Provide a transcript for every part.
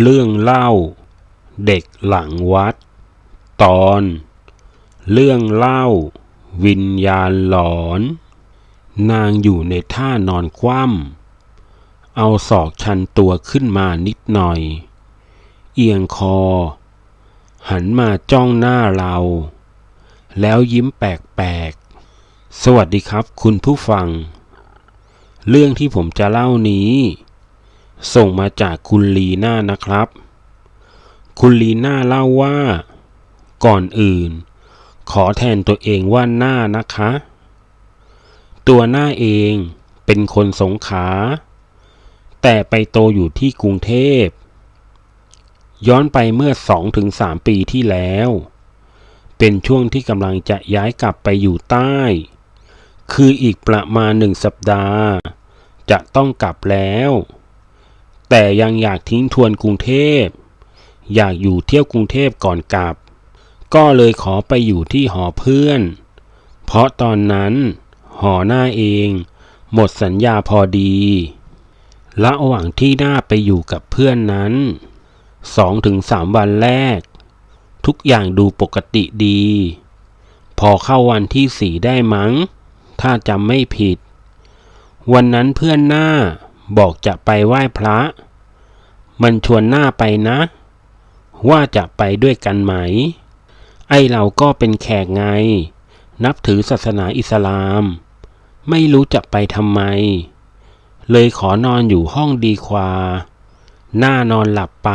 เรื่องเล่า เด็กหลังวัด ตอน เรื่องเล่า วิญญาณหลอน นางอยู่ในท่านอนคว่ำเอาศอกชันตัวขึ้นมานิดหน่อย เอียงคอ หันมาจ้องหน้าเรา แล้วยิ้มแปลกๆ สวัสดีครับคุณผู้ฟัง เรื่องที่ผมจะเล่านี้ ส่งมาจากคุณลีน่านะครับ คุณลีน่าเล่าว่า ก่อนอื่น ขอแทนตัวเองว่าหน้านะคะ ตัวหน้าเองเป็นคนสงขา แต่ไปโตอยู่ที่กรุงเทพ ย้อนไปเมื่อสองถึงสามปีที่แล้ว เป็นช่วงที่กำลังจะย้ายกลับไปอยู่ใต้ คืออีกประมาณหนึ่งสัปดาห์ จะต้องกลับแล้ว แต่ยังอยากทิ้งทวนกรุงเทพ อยากอยู่เที่ยวกรุงเทพก่อนกลับ ก็เลยขอไปอยู่ที่หอเพื่อน เพราะตอนนั้น หอหน้าเอง หมดสัญญาพอดีระหว่างที่หน้าไปอยู่กับเพื่อนนั้นสองถึงสามวันแรก ทุกอย่างดูปกติดี พอเข้าวันที่สี่ได้มั้ง ถ้าจำไม่ผิด วันนั้นเพื่อนหน้า บอกจะไปไหว้พระ มันชวนหน้าไปนะ ว่าจะไปด้วยกันไหม ไอเราก็เป็นแขกไง นับถือศาสนาอิสลาม ไม่รู้จะไปทำไม เลยขอนอนอยู่ห้องดีกว่า หน้านอนหลับไป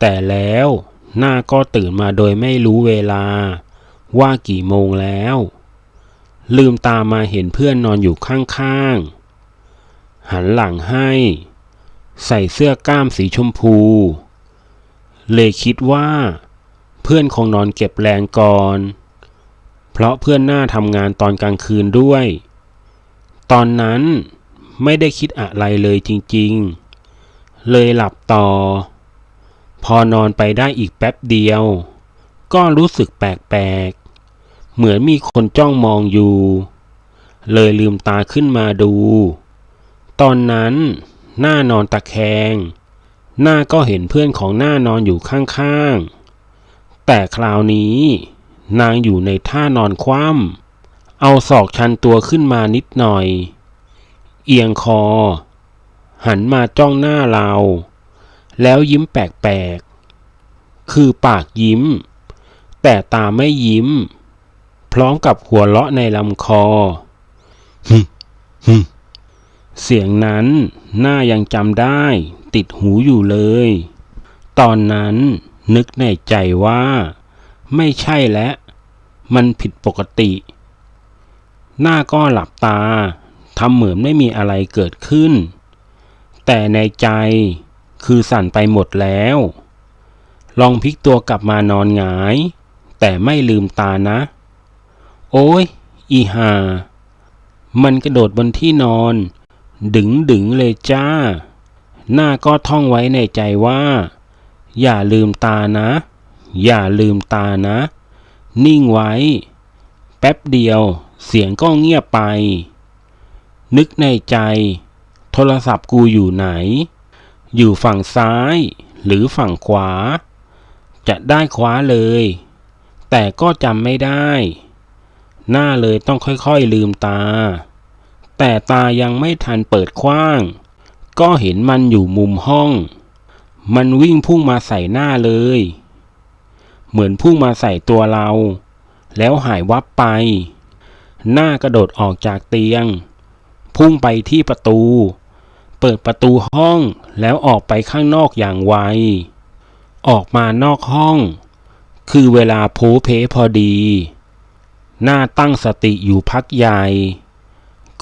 แต่แล้วหน้าก็ตื่นมาโดยไม่รู้เวลา ว่ากี่โมงแล้ว ลืมตามาเห็นเพื่อนนอนอยู่ข้างๆ หันหลังให้ ใส่เสื้อกล้ามสีชมพู เลยคิดว่า เพื่อนคงนอนเก็บแรงก่อน เพราะเพื่อนหน้าทำงานตอนกลางคืนด้วย ตอนนั้นไม่ได้คิดอะไรเลยจริงๆ เลยหลับต่อ พอนอนไปได้อีกแป๊บเดียว ก็รู้สึกแปลกๆ เหมือนมีคนจ้องมองอยู่ เลยลืมตาขึ้นมาดู ตอนนั้น หน้านอนตะแคง หน้าก็เห็นเพื่อนของหน้านอนอยู่ข้างๆ แต่คราวนี้ นางอยู่ในท่านอนคว่ำเอาศอกชันตัวขึ้นมานิดหน่อย เอียงคอ หันมาจ้องหน้าเรา แล้วยิ้มแปลกๆ คือปากยิ้ม แต่ตาไม่ยิ้ม พร้อมกับหัวเราะในลำคอฮึฮึ เสียงนั้นหน้ายังจำได้ ติดหูอยู่เลย ตอนนั้นนึกในใจว่า ไม่ใช่แล้วมันผิดปกติ หน้าก็หลับตาทำเหมือนไม่มีอะไรเกิดขึ้น แต่ในใจคือสั่นไปหมดแล้ว ลองพลิกตัวกลับมานอนหงาย แต่ไม่ลืมตานะ โอ้ย อีหา มันกระโดดบนที่นอน ดึงดึงเลยจ้า หน้าก็ท่องไว้ในใจว่า อย่าลืมตานะ อย่าลืมตานะ นิ่งไว้ แป๊บเดียว เสียงก็เงียบไป นึกในใจ โทรศัพท์กูอยู่ไหน อยู่ฝั่งซ้ายหรือฝั่งขวา จะได้คว้าเลย แต่ก็จำไม่ได้ หน้าเลยต้องค่อยๆลืมตา แต่ตายังไม่ทันเปิดคว้าง ก็เห็นมันอยู่มุมห้อง มันวิ่งพุ่งมาใส่หน้าเลย เหมือนพุ่งมาใส่ตัวเรา แล้วหายวับไป หน้ากระโดดออกจากเตียง พุ่งไปที่ประตู เปิดประตูห้องแล้วออกไปข้างนอกอย่างไว ออกมานอกห้อง คือเวลาโพเพพอดี หน้าตั้งสติอยู่พักใหญ่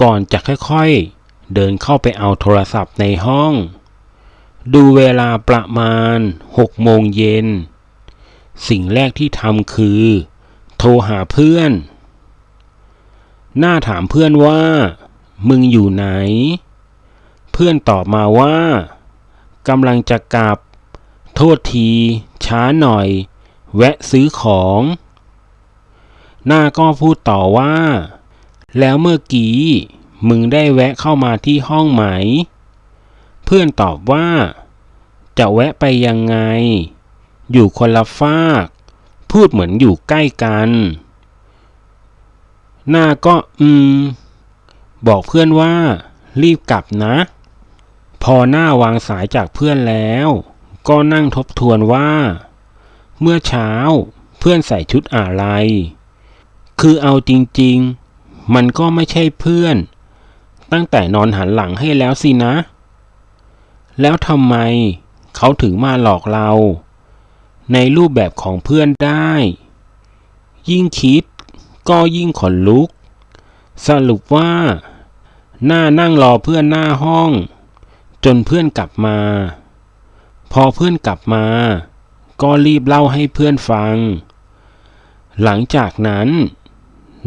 ก่อนจะค่อยๆ เดินเข้าไปเอาโทรศัพท์ในห้อง ดูเวลาประมาณหกโมงเย็น สิ่งแรกที่ทำคือ โทรหาเพื่อน หน้าถามเพื่อนว่า มึงอยู่ไหน เพื่อนตอบมาว่ากำลังจะกลับ โทษที ช้าหน่อย แวะซื้อของ หน้าก็พูดต่อว่า แล้วเมื่อกี้ มึงได้แวะเข้ามาที่ห้องไหม เพื่อนตอบว่า จะแวะไปยังไง อยู่คนละฟาก พูดเหมือนอยู่ใกล้กัน หน้าก็อืม บอกเพื่อนว่า รีบกลับนะ พอหน้าวางสายจากเพื่อนแล้ว ก็นั่งทบทวนว่า เมื่อเช้าเพื่อนใส่ชุดอะไร คือเอาจริง ๆ มันก็ไม่ใช่เพื่อน ตั้งแต่นอนหันหลังให้แล้วสินะ แล้วทำไมเขาถึงมาหลอกเรา ในรูปแบบของเพื่อนได้ ยิ่งคิดก็ยิ่งขนลุก สรุปว่า หน้านั่งรอเพื่อนหน้าห้อง จนเพื่อนกลับมา พอเพื่อนกลับมา ก็รีบเล่าให้เพื่อนฟัง หลังจากนั้น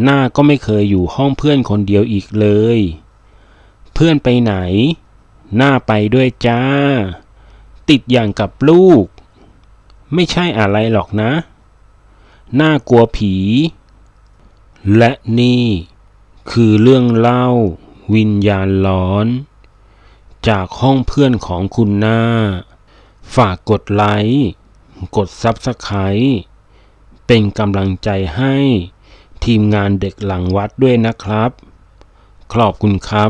หน้าก็ไม่เคยอยู่ห้องเพื่อนคนเดียวอีกเลย เพื่อนไปไหน หน้าไปด้วยจ้า ติดอย่างกับลูก ไม่ใช่อะไรหรอกนะ หน่ากลัวผี และนี่คือเรื่องเล่าวิญญาณหลอน จากห้องเพื่อนของคุณหน้า ฝากกดไลค์ กดซับสไครต์เป็นกำลังใจให้ ทีมงานเด็กหลังวัดด้วยนะครับ ขอบคุณครับ